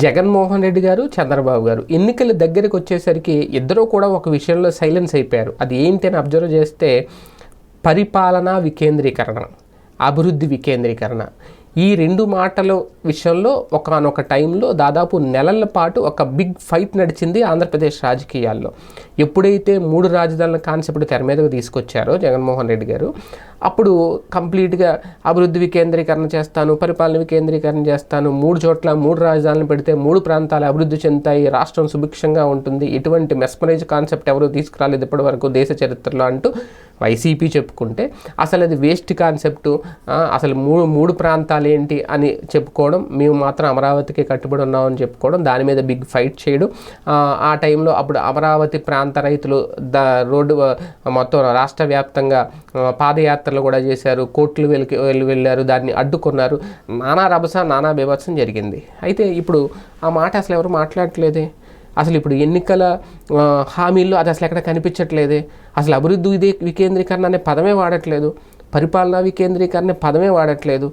జగన్మోహన్ రెడ్డి గారు చంద్రబాబు గారు ఎన్నికల దగ్గరికి వచ్చేసరికి ఇద్దరూ కూడా ఒక విషయంలో సైలెన్స్ అయిపోయారు. అది ఏంటి అని అబ్జర్వ్ చేస్తే పరిపాలనా వికేంద్రీకరణ అభివృద్ధి వికేంద్రీకరణ. ఈ రెండు మాటల విషయంలో ఒకనొక టైంలో దాదాపు నెలల పాటు ఒక బిగ్ ఫైట్ నడిచింది ఆంధ్రప్రదేశ్ రాజకీయాల్లో. ఎప్పుడైతే మూడు రాజధానుల కాన్సెప్ట్ తెర మీదకు తీసుకొచ్చారో జగన్మోహన్ రెడ్డి గారు అప్పుడు కంప్లీట్గా అభివృద్ధి వికేంద్రీకరణ చేస్తాను పరిపాలన వికేంద్రీకరణ చేస్తాను మూడు చోట్ల మూడు రాజధానులు పెడితే మూడు ప్రాంతాలు అభివృద్ధి చెందుతాయి రాష్ట్రం సుభిక్షంగా ఉంటుంది ఎటువంటి మెస్మరైజ్ కాన్సెప్ట్ ఎవరు తీసుకురాలేదు ఇప్పటి వరకు దేశ చరిత్రలో అంటూ వైసీపీ చెప్పుకుంటే అసలు అది వేస్ట్ కాన్సెప్ట్ అసలు మూడు మూడు ప్రాంతాలు ఏంటి అని చెప్పుకోవడం మేము మాత్రం అమరావతికి కట్టుబడి ఉన్నామని చెప్పుకోవడం దాని మీద బిగ్ ఫైట్ చేయడం. ఆ, టైంలో అప్పుడు అమరావతి ప్రాంత రైతులు ద రోడ్డు మొత్తం రాష్ట్ర వ్యాప్తంగా పాదయాత్రలు కూడా చేశారు కోర్టులు వెళ్ళి వెళ్ళి వెళ్ళారు దాన్ని అడ్డుకున్నారు. నానా రభస నానా బీభత్సం జరిగింది. అయితే ఇప్పుడు ఆ మాట అసలు ఎవరు మాట్లాడట్లేదే? అసలు ఇప్పుడు ఎన్నికల హామీల్లో అది అసలు ఎక్కడ కనిపించట్లేదే? అసలు అభివృద్ధి ఇదే వికేంద్రీకరణ అనే పదమే వాడట్లేదు. పరిపాలనా వికేంద్రీకరణ పదమే వాడట్లేదు.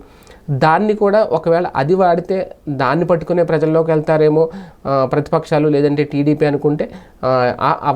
దాన్ని కూడా ఒకవేళ అది వాడితే దాన్ని పట్టుకునే ప్రజల్లోకి వెళ్తారేమో ప్రతిపక్షాలు లేదంటే టీడీపీ అనుకుంటే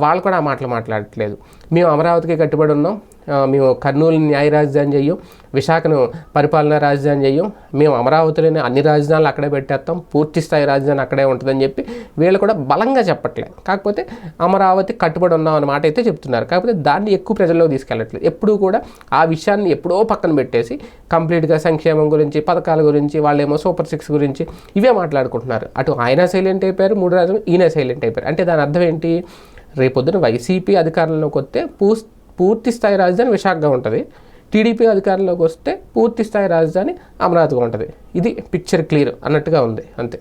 వాళ్ళు కూడా ఆ మాటలు మాట్లాడట్లేదు. మేము అమరావతికి కట్టుబడి ఉన్నాం. మేము కర్నూలు న్యాయ రాజధాని చెయ్యం విశాఖను పరిపాలనా రాజధాని చెయ్యం. మేము అమరావతిలోనే అన్ని రాజధానులు అక్కడే పెట్టేస్తాం పూర్తి స్థాయి రాజధాని అక్కడే ఉంటుందని చెప్పి వీళ్ళు కూడా బలంగా చెప్పట్లేదు కాకపోతే అమరావతి కట్టుబడి ఉన్నాం మాట అయితే చెప్తున్నారు. కాకపోతే దాన్ని ఎక్కువ ప్రజల్లోకి తీసుకెళ్ళట్లేదు. ఎప్పుడూ కూడా ఆ విషయాన్ని ఎప్పుడో పక్కన పెట్టేసి కంప్లీట్గా సంక్షేమం గురించి పథకాల గురించి వాళ్ళేమో సూపర్ సిక్స్ గురించి ఇవే మాట్లాడుకుంటున్నారు. అటు ఆయన సైలెంట్ అయిపోయారు మూడు రాజులు ఈయన సైలెంట్ అయిపోయారు. అంటే దాని అర్థం ఏంటి? రేపొద్దున వైసీపీ అధికారంలోకి వస్తే పూ పూర్తి స్థాయి రాజధాని విశాఖగా ఉంటుంది. టీడీపీ అధికారంలోకి వస్తే పూర్తి స్థాయి రాజధాని అమరావతిగా ఉంటుంది. ఇది పిక్చర్ క్లియర్ అన్నట్టుగా ఉంది. అంతే.